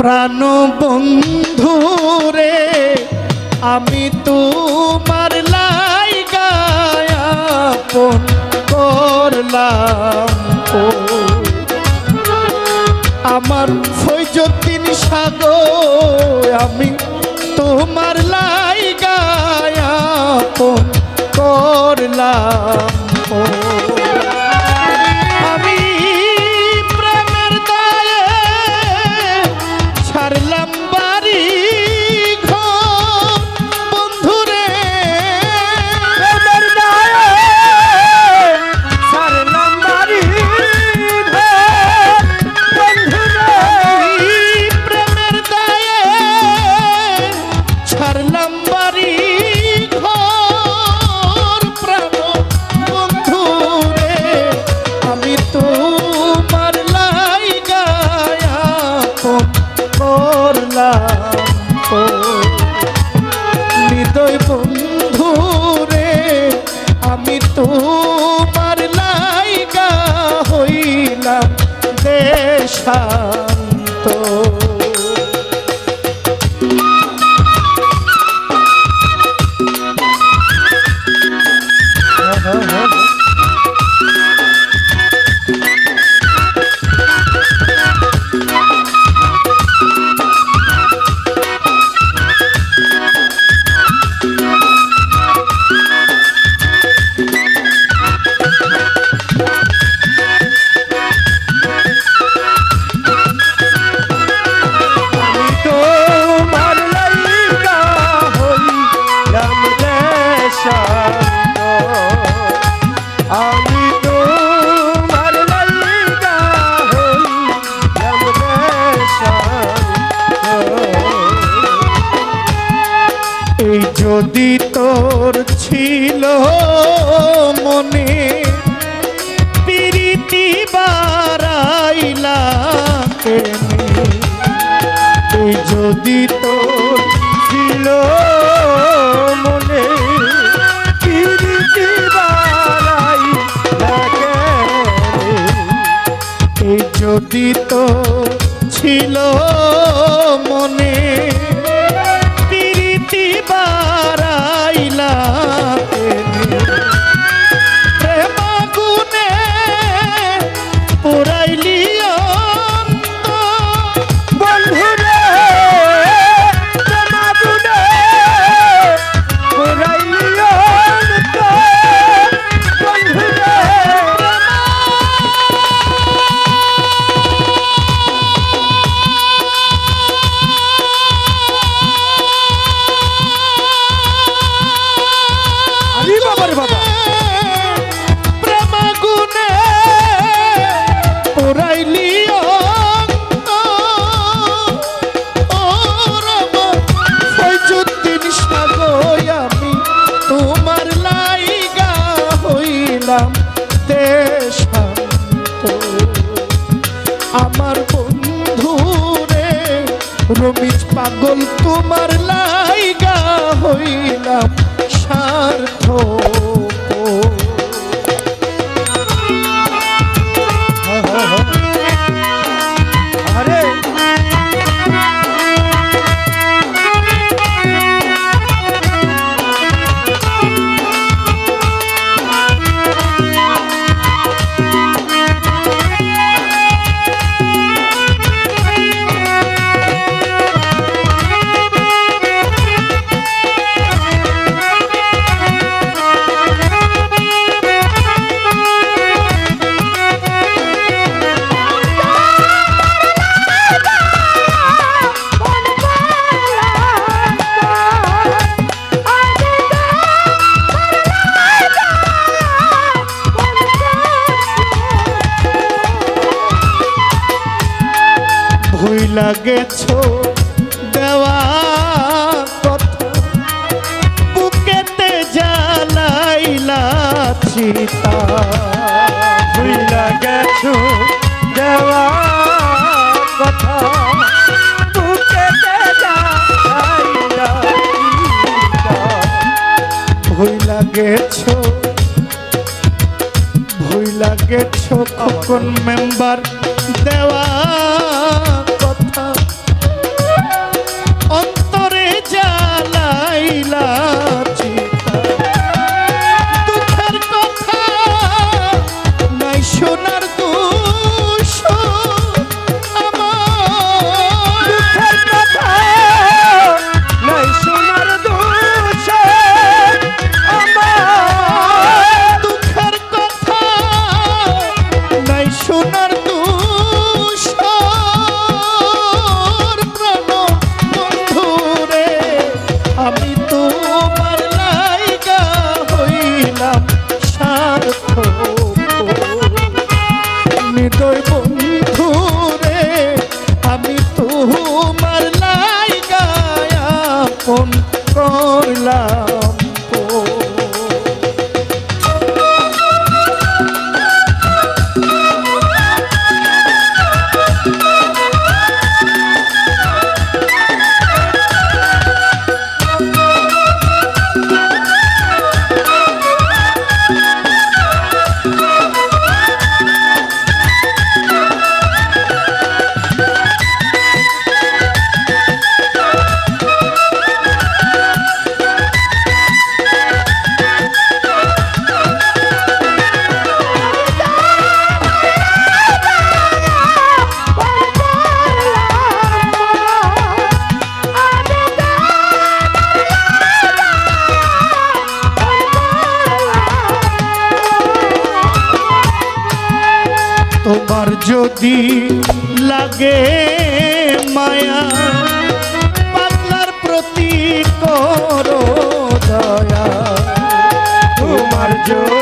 প্রাণ বন্ধু রে আমি তোমার লাই গায়াপন করলাম আমার ফৈজতিন সাগর আমি তোমার লাই করলাম। ও দেশান্ত মনে প্রীতি বারাইলা এই যদি তোর ছিল মনে প্রীতি বারাইলা এই যদি তো ছিল মনে দেশান্ত আমার বন্ধু রে রমিজ পাগল তোমার লাইগা হইলাম স্বার্থ লাগে ছো দেওয়া কথা। বুকেতে জ্বালাইলা চিতা। ভুইলা গেছো দেওয়া কথা। বুকেতে জ্বালাইলা ভুইলা গেছো ভুইলা গেছো কখন মেম্বার। তোমার যদি লাগে মায়া পাতলার প্রতি করো দয়া। তোমার যদি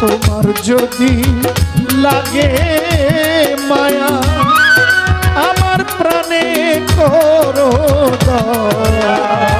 তোমার যদি লাগে মায়া আমার প্রাণে করো দয়া।